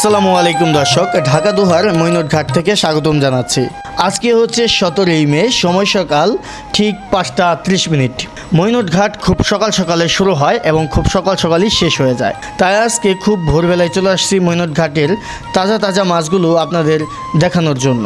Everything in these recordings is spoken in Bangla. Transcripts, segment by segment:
আসসালামু আলাইকুম দর্শক, ঢাকা দুহার ঘাট থেকে স্বাগতম জানাচ্ছি। আজকে হচ্ছে সতেরোই মে, সময় সকাল ঠিক পাঁচটা ত্রিশ মিনিট। ঘাট খুব সকাল সকালে শুরু হয় এবং খুব সকাল সকালই শেষ হয়ে যায়। তাই আজকে খুব ভোরবেলায় চলে আসছি ঘাটের তাজা তাজা মাছগুলো আপনাদের দেখানোর জন্য।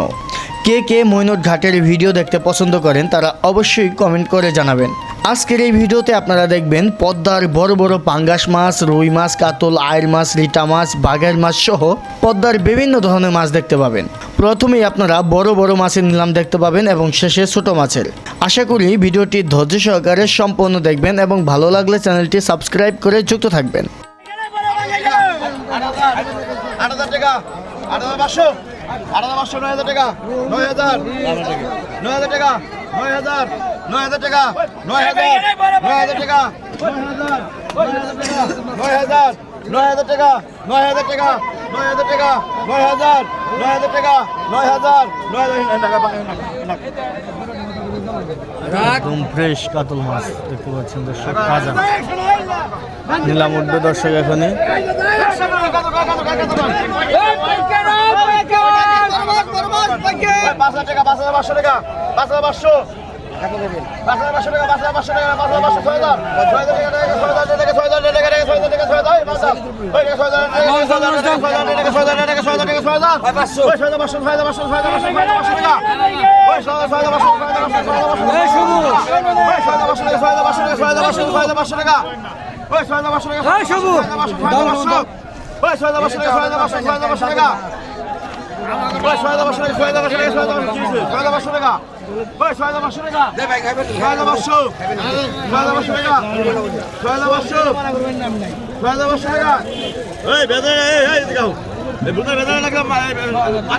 কে কে মৈনট ঘাটের ভিডিও দেখতে পছন্দ করেন তারা অবশ্যই কমেন্ট করে জানাবেন। আজকের এই ভিডিওতে আপনারা দেখবেন পদ্মার বড় বড় পাঙ্গাস মাছ, রুই মাছ, কাতল আয়ের মাছ, রিটা মাছ, বাঘের মাছ সহ পদ্মার বিভিন্ন ধরনের মাছ দেখতে পাবেন। প্রথমেই আপনারা বড় বড় মাছের নিলাম দেখতে পাবেন এবং শেষে ছোট মাছের। আশা করি ভিডিওটি ধৈর্য সহকারে সম্পূর্ণ দেখবেন এবং ভালো লাগলে চ্যানেলটি সাবস্ক্রাইব করে যুক্ত থাকবেন। টাকা আট হাজার পাঁচশো হাজার নয় হাজার টাকা নয় হাজার নয় হাজার টাকা নয় হাজার নয় হাজার টাকা নয় হাজার নয় হাজার টাকা নয় হাজার নয় হাজার টাকা নয় হাজার টাকা নয় হাজার টাকা নয় হাজার নয় হাজার টাকা নয় হাজার নয় হাজার টাকা একদম ফ্রেশ কাতল মাছ দেখতে পাচ্ছেন দর্শক তাজা নিলাম উঠবে দর্শক এখানে পাঁচ হাজার টাকা পাঁচ হাজার পাঁচশো টাকা টাকা ওই ছয় টাকা টাকা পাঁচশো হাজার পাঁচশো টাকা ওই ছয় হাজার পাঁচশো টাকা হাজার পাঁচশো পাঁচশো পাঁচশো পাঁচশো পাঁচশো পাঁচশো পাঁচশো পাঁচশো পাঁচশো পাঁচশো পাঁচশো পাঁচশো পাঁচশো পাঁচশো পাঁচশো পাঁচশো পাঁচশো পাঁচশো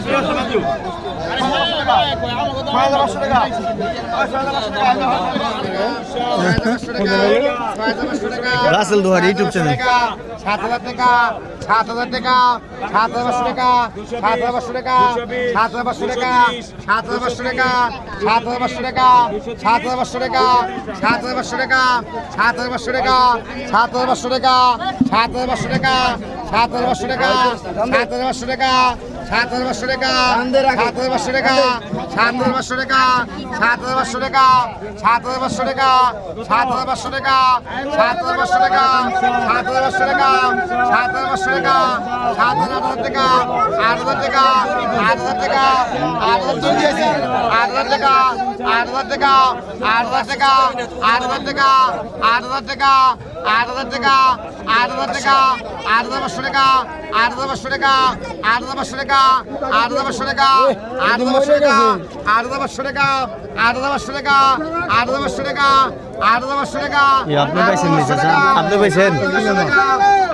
রাসেল দুহার ইউটিউব চ্যানেল সাত হাজার টাকা সাত হাজার টাকা সাত হাজার পাঁচশো টাকা সাত হাজার পাঁচশো টাকা সাত হাজার পাঁচশো টাকা সাত হাজার পাঁচশো টাকা সাত হাজার পাঁচশো টাকা সাত হাজার পাঁচশো টাকা সাত হাজার পাঁচশো টাকা সাত হাজার পাঁচশো টাকা সাত হাজার পাঁচশো টাকা সাত হাজার পাঁচশো টাকা সাত পাঁচ হাজার পাঁচশো টাকা। সাত হাজার পাঁচশো টাকা সাত হাজার পাঁচশো টাকা সাত হাজার পাঁচশো টাকা সাত হাজার পাঁচশো টাকা সাত হাজার পাঁচশো টাকা সাত হাজার পাঁচশো টাকা সাত হাজার পাঁচশো টাকা সাত হাজার পাঁচশো টাকা সাত হাজার পাঁচশো টাকা সাত হাজার আট হাজার টাকা আট হাজার টাকা আট হাজার টাকা আট হাজার টাকা আট হাজার টাকা আট হাজার টাকা আট হাজার টাকা আট হাজার টাকা আট হাজার টাকা আট হাজার টাকা আট হাজার টাকা আট হাজার পাঁচশো টাকা আট হাজার পাঁচশো টাকা আট হাজার পাঁচশো টাকা আট হাজার পাঁচশো টাকা আট হাজার পাঁচশো টাকা আট হাজার পাঁচশো টাকা আট হাজার পাঁচশো টাকা আট হাজার পাঁচশো টাকা আট হাজার পাঁচশো টাকা আপনি পাইছেন? আপনি পাইছেন?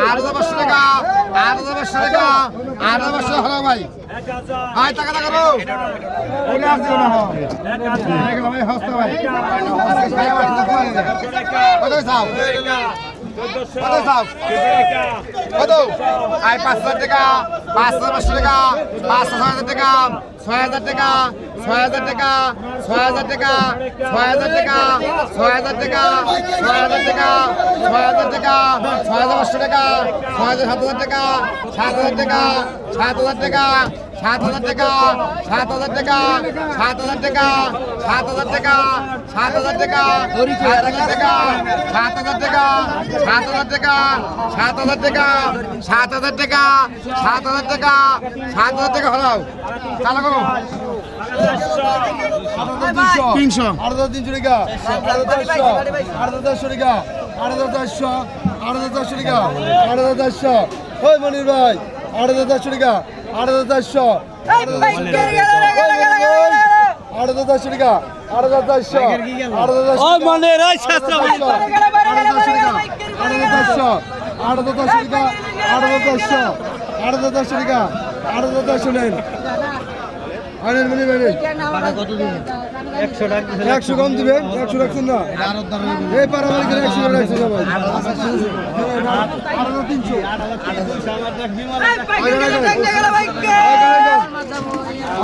আট হাজার পাঁচশো টাকা আট হাজার পাঁচশো টাকা আট হাজার পাঁচশো টাকা ভাই ভাই টাকা টাকা রো কত চাও কত আই পাঁচ হাজার টাকা পাঁচ হাজার পাঁচশো টাকা পাঁচ হাজার টাকা ছয় হাজার টাকা ছয় হাজার টাকা ছয় হাজার টাকা ছয় হাজার টাকা ছয় হাজার টাকা ছয় হাজার টাকা ছয় হাজার টাকা ছয় হাজার পাঁচশো টাকা ছয় হাজার সাত হাজার টাকা সাত হাজার টাকা সাত হাজার টাকা সাত হাজার টাকা সাত হাজার টাকা সাত হাজার টাকা সাত হাজার টাকা সাত হাজার টাকা সাত হাজার টাকা সাত হাজার টাকা সাত হাজার টাকা সাত হাজার টাকা সাত হাজার টাকা সাত হাজার টাকা সাত হাজার টাকা হলাও চালা করো তিনশো আট হাজার তিনশো টাকা আট হাজার চারশো আট হাজার চারশো টাকা আট হাজার চারশো আট হাজার চারশো টাকা আট হাজার চারশো ওই মনির ভাই আট হাজার চারশো টাকা আট হাজার চারশো আট হাজার চারশো টাকা আট হাজার চারশো আট হাজার চারশো আট হাজার চারশো আট হাজার চারশো টাকা আট হাজার চারশো আট হাজার চারশো টাকা আট হাজার চারশো নেন আনেন মনির ভাই নেন। একশো কম দিবেন একশো রাখছেন না? এই পারামারি করে একশো করে রাখছে সবাই। তিনশো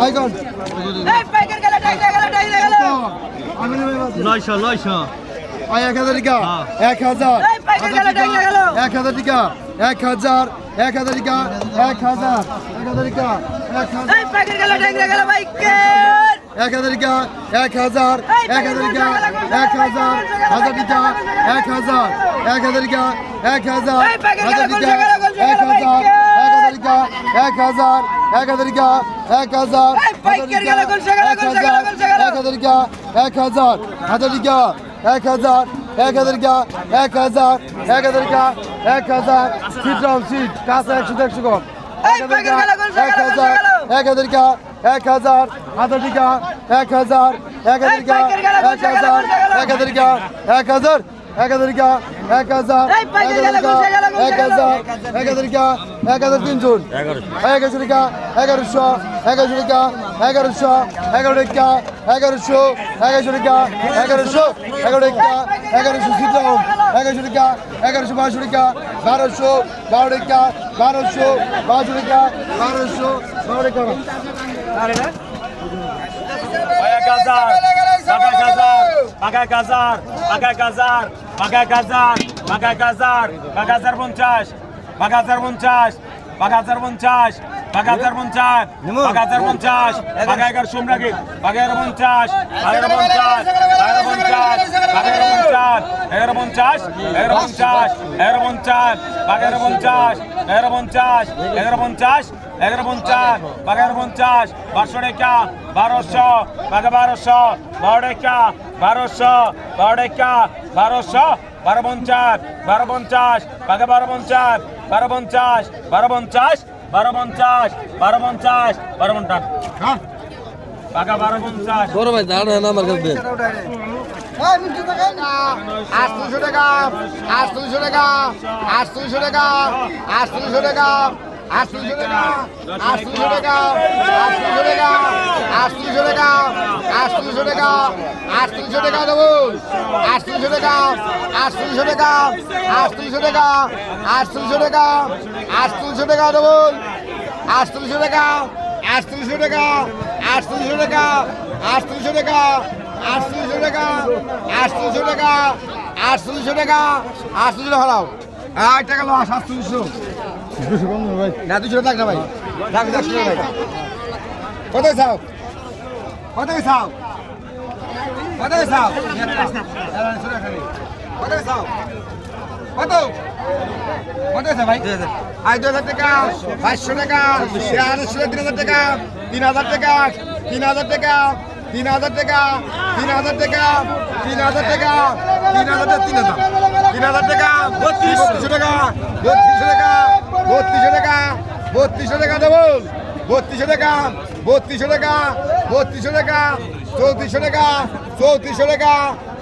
আইকন। নয়শো নয়শো। এক হাজার টাকা। এক হাজার। এই পাইকারি গেলে টাকা। গেল। এক হাজার টাকা। এক হাজার। এক হাজার টাকা। এক হাজার। এক হাজার টাকা। এক হাজার। এই প্যাকেট গেল ট্যাংরা গেল বাইকে এক হাজার টাকা এক হাজার এক হাজার টাকা এক হাজার হাজার টাকা এক হাজার এক হাজার টাকা এক হাজার হাজার টাকা এক হাজার এক হাজার টাকা এক হাজার এক হাজার টাকা এক হাজার এক হাজার এক হাজার টাকা এক হাজার হাজার টাকা এক হাজার এক হাজার টাকা এক হাজার এক হাজার টাকা এক হাজার সিট রাউন্ড সিট কাছে একশো একশো কম এক হাজার টাকা এক হাজার এক হাজার টাকা এক হাজার হাজার টাকা এক হাজার এক হাজার টাকা এক হাজার এক হাজার টাকা এক হাজার এক হাজার টাকা এক হাজার এক হাজার এক হাজার টাকা এক হাজার তিনজন এগারোশো টাকা এগারোশো এগারোশো টাকা এগারোশো এগারো টাকা এগারোশো এগারোশো টাকা এগারোশো এগারো টাকা এগারোশো সিদ্ধাম এগারোশো টাকা এগারোশো বারোশো টাকা বারোশো বারো টাকা বারোশো বারোশো টাকা বারোশো বারো টাকা পঞ্চাশ বাগাজার পঞ্চাশ বাগাজার পঞ্চাশ বাগাজার পঞ্চাশ বাগাজার পঞ্চাশ বাগাইগার সোমরাগি বাগাইগার পঞ্চাশ বাগাইগার পঞ্চাশ বাগাইগার পঞ্চাশ বাগাইগার পঞ্চাশ এগারো পঞ্চাশ এগারো পঞ্চাশ এগারো পঞ্চাশ বাগাইগার পঞ্চাশ এগারো পঞ্চাশ এগারো পঞ্চাশ এগারো পঞ্চাশ এগারো পঞ্চাশ এগারো পঞ্চাশ পাঁচশো টাকা বারোশো বাঘা বারোশো বারো টাকা বারোশো বারো টাকা বারোশো বারো পঞ্চাশ বারো পঞ্চাশ বাঘা বারো পঞ্চাশ বারো পঞ্চাশ বারো পঞ্চাশ বারো পঞ্চাশ বারো পঞ্চাশ বারো পঞ্চাশ। বাঘা বারো পঞ্চাশ। বড় ভাই দাঁড়ান না আমার কাছে দেন। আটশোশো টাকা টাকা আটশোশো টাকা আটশোশো টাকা। আটশোশো টাকা আটশোশো টাকা আটশোশো টাকা আটশোশো টাকা আটশোশো টাকা আটশোশো টাকা দেবো আটশোশো টাকা আটশোশো টাকা আটশোশো টাকা আটশোশো টাকা আটশোশো টাকা দেবো আটশোশো টাকা আটশোশো টাকা আটশোশো টাকা আটশোশো টাকা আটশোশো টাকা আটশোশো টাকা আটশোশো টাকা আটশোশো টাকা হলাও আট টাকা লস না, দুশো টাকা ভাই। লাখ দেড়শো টাকা ভাই কোথায় চাও? কোথায় চাও? কোথায় চাও? কোথায় চাও? ভাই? আজ দু হাজার টাকা। পাঁচশো টাকা। আড়াইশো, তিন টাকা। তিন হাজার টাকা। তিন হাজার টাকা। তিন হাজার টাকা। তিন হাজার টাকা। তিন হাজার টাকা। তিন হাজার তিন হাজার। তিন হাজার টাকা। বত্রিশশো টাকা। বত্রিশশো টাকা। বত্রিশশো টাকা বত্রিশশো টাকা দেবো বত্রিশশো টাকা বত্রিশশো টাকা বত্রিশশো টাকা চৌত্রিশশো টাকা চৌত্রিশশো টাকা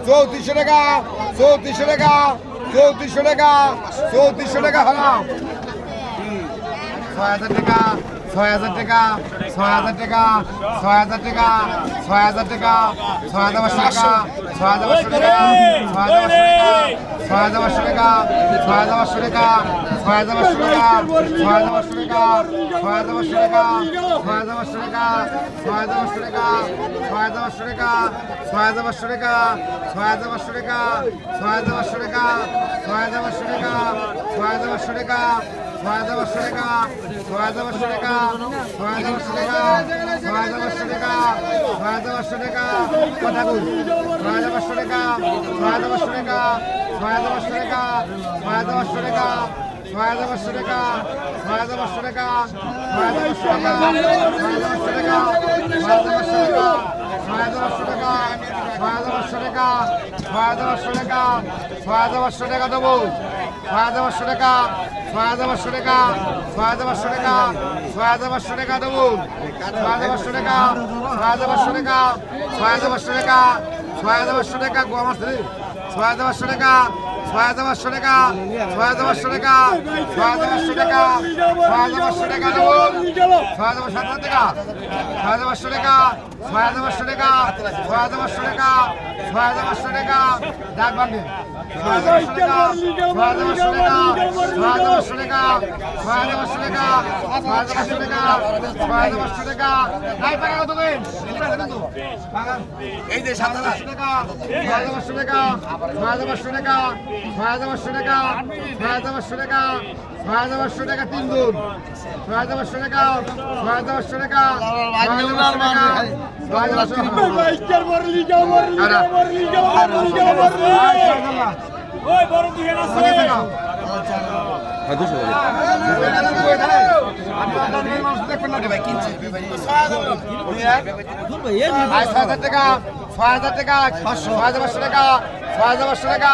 চৌত্রিশশো টাকা চৌত্রিশশো টাকা চৌত্রিশশো টাকা চৌত্রিশশো টাকা হলাম ছয় হাজার টাকা ছয় হাজার টাকা ছয় হাজার টাকা ছয় হাজার টাকা ছয় হাজার টাকা ছয় হাজার পাঁচশো টাকা ছয় হাজার পাঁচশো টাকা ছয় হাজার পাঁচশো টাকা ছয় হাজার পাঁচশো টাকা ছয় হাজার পাঁচশো টাকা ছয় হাজার পাঁচশো টাকা ছয় হাজার পাঁচশো টাকা ছয় হাজার পাঁচশো টাকা ছয় হাজার পাঁচশো টাকা ছয় হাজার পাঁচশো টাকা ছয় হাজার পাঁচশো টাকা ছয় হাজার পাঁচশো টাকা ছয় হাজার পাঁচশো টাকা ছয় হাজার পাঁচশো টাকা ছয় হাজার পাঁচশো টাকা ছয় হাজার পাঁচশো টাকা ছয় হাজার পাঁচশো টাকা ছয় হাজার পাঁচশো টাকা ছয় হাজার পাঁচশো টাকা ছয় হাজার পাঁচশো টাকা কথা ছয় হাজার পাঁচশো টাকা টাকা ছয় হাজার পাঁচশো টাকা ছয় হাজার পাঁচশো টাকা ছয় হাজার পাঁচশো টাকা ছয় হাজার পাঁচশো টাকা ছয় হাজার পাঁচশো টাকা ছয় হাজার পাঁচশো টাকা ছয় হাজার পাঁচশো টাকা ছয় হাজার পাঁচশো টাকা ছয় হাজার পাঁচশো টাকা দেবো ছয় হাজার পাঁচশো টাকা ছয় হাজার পাঁচশো টাকা ছয় হাজার পাঁচশো টাকা ছয় হাজার পাঁচশো টাকা দেবো ছয় হাজার পাঁচশো টাকা ছয় হাজার পাঁচশো টাকা ছয় হাজার পাঁচশো টাকা ছয় হাজার পাঁচশো টাকা ছয় হাজার পাঁচশো টাকা ছয় হাজার পাঁচশো টাকা ছয় হাজার পাঁচশো টাকা ছয় হাজার পাঁচশো টাকা দেবো ছয় হাজার সাত হাজার টাকা ছয় হাজার পাঁচশো টাকা ছয় হাজার পাঁচশো টাকা ছয় হাজার পাঁচশো টাকা এই যে সাত হাজার টাকা ছয় হাজার পাঁচশো ছয় হাজার পাঁচশো টাকা, ছয় হাজার পাঁচশো টাকা, ছয় হাজার পাঁচশো টাকা তিন গুণ, ছয় হাজার পাঁচশো টাকা, ছয় হাজার পাঁচশো টাকা, ছয় হাজার টাকা, ছয় হাজার টাকা পাঁচশো টাকা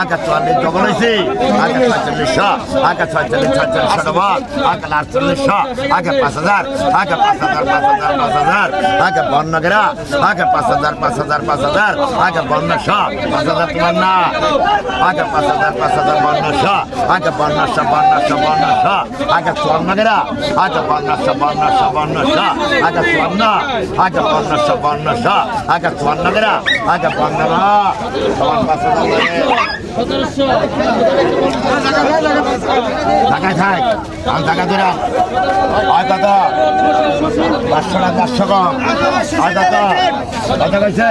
আঁকা চুয়াল্লিশ ডবল আইসি আঁকা ছয়চল্লিশ আঁকা ছয়চল্লিশ ছয়চল্লিশ ডবল আঁকা আটচল্লিশ আঁকা পাঁচ হাজার। আঁকা পাঁচ হাজার পাঁচ হাজার পাঁচ হাজার। আঁকা বর্ণগরা আঁকা পাঁচ হাজার পাঁচ হাজার পাঁচ হাজার। আঁকা বর্ণ শ। পাঁচ হাজার তোমার না। আঁকা পাঁচ হাজার পাঁচ হাজার বর্ণ শ। আঁকা বর্ণ শ বর্ণ শ বর্ণ শ। আঁকা স্বর্ণগরা আঁকা বর্ণ শ বর্ণ শ বর্ণ শ। আঁকা স্বর্ণ আঁকা বর্ণ শ বর্ণ শ। আঁকা স্বর্ণগরা আঁকা বর্ণ সবার পাঁচ হাজার টাকা খাই আমি টাকা দিলাম আয়। কত পাঁচশো না চারশো কম। আয় কত কত কইছে?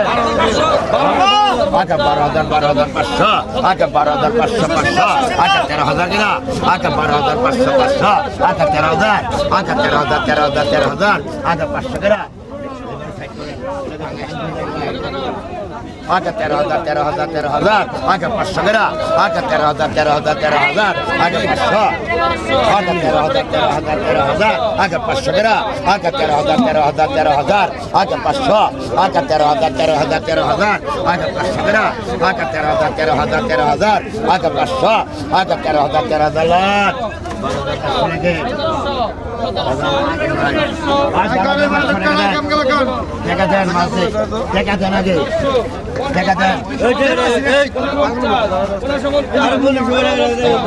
আগে বারো হাজার বারো হাজার পাঁচশো? আগে বারো হাজার, পাঁচশো পাঁচশো? আগে তেরো হাজার কিনা? আগে বারো হাজার, পাঁচশো পাঁচশো? আগে তেরো হাজার? আগে তেরো হাজার তেরো হাজার আগে পাঁচশো কিনা? आगे तेरह हज़ार तेरह हज़ार तेरह हज़ार आगे पाँच सौ मेरा आगे तेरह हज़ार तेरह हज़ार तेरह हज़ार आगे पाँच सौ आगे तेरह हज़ार तेरह हज़ार तेरह हज़ार आगे पाँच सौ मेरा आगे तेरह हज़ार तेरह हज़ार तेरह हज़ार आगे पाँच सौ आगे तेरह हज़ार तेरह हज़ार तेरह हज़ार आगे पाँच सौ मेरा आगे तेरह हज़ार तेरह हज़ार तेरह हज़ार आगे पाँच सौ आगे तेरह हज़ार तेरह हज़ार लाख आगे দেখা দেন মাঝে। দেখা দেন আগে। দেখা দেন।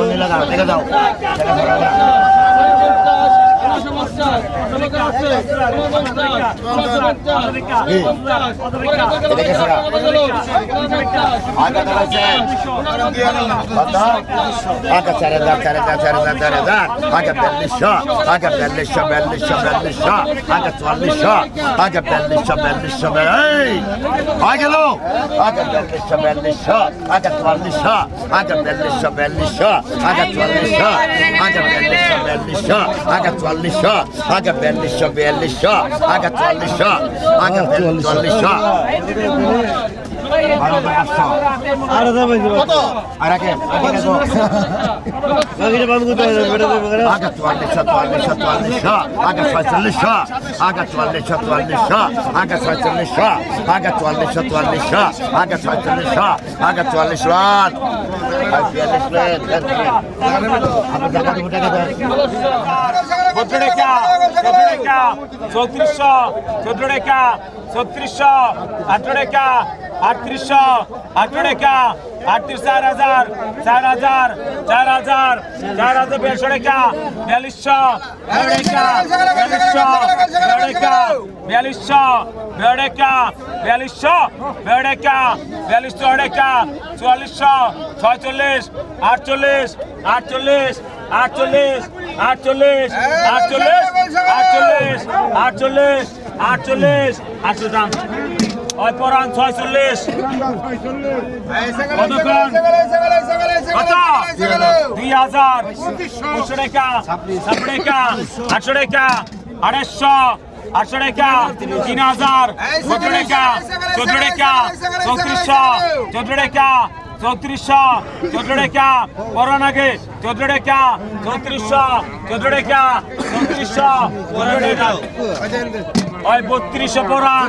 দেখা দাও দেখা দাও আগে চার হাজার চার হাজার চার হাজার চার হাজার আগে বিয়াল্লিশশো আগে বিয়াল্লিশশো বিয়াল্লিশশো বিয়াল্লিশশো আগে চুয়াল্লিশশো আগে বিয়াল্লিশশো বিয়াল্লিশশো আগে গেল আগে বিয়াল্লিশশো বিয়াল্লিশশো আগে চুয়াল্লিশশো আগে বিয়াল্লিশশো বিয়াল্লিশশো আগে চুয়াল্লিশশো আগে বিয়াল্লিশশো বিয়াল্লিশশো আগে চুয়াল্লিশশো আগে বিয়াল্লিশশো বিয়াল্লিশশো আগে চুয়াল্লিশশো আগে আর আগে চুয়াল্লিশশো চুয়াল্লিশশো চুয়াল্লিশশো আগে ছয়চল্লিশশো আগে চুয়াল্লিশশো চুয়াল্লিশশো আগে ছয়চল্লিশশো আগে চুয়াল্লিশশো চুয়াল্লিশশো আগে ছয়চল্লিশশো আগে চুয়াল্লিশ রান বিয়াল্লিশ চোদ্দ টাকা চোদ্দ টাকা চৌত্রিশশো চোদ্দ টাকা ছত্রিশশো আঠারো টাকা আটত্রিশশো আঠারো টাকা আটত্রিশ, চার হাজার চার হাজার চার হাজার চার হাজার দেড়শো টাকা, বিয়াল্লিশশো টাকা বিয়াল্লিশশো টাকা বিয়াল্লিশশো টাকা বিয়াল্লিশশো টাকা বিয়াল্লিশ টাকা, চুয়াল্লিশশো, ছয়চল্লিশ, আটচল্লিশ আটচল্লিশ আটচল্লিশ আটচল্লিশ আটচল্লিশ আটচল্লিশ আটচল্লিশ আটচল্লিশ আটচল্লিশ দাম পরান ছয়চল্লিশ। কতক্ষণ কত দুই হাজার। দুশো টাকা সাতশো টাকা আটশো টাকা আড়াইশো আটশো টাকা তিন হাজার চোদ্দ টাকা চোদ্দ টাকা চৌত্রিশশো চোদ্দ টাকা চৌত্রিশশো চোদ্দ টাকা করোন আগে চোদ্দ টাকা চৌত্রিশশো চোদ্দ টাকা চৌত্রিশশো চোদ্দ টাকা ওই বত্রিশশো পরান।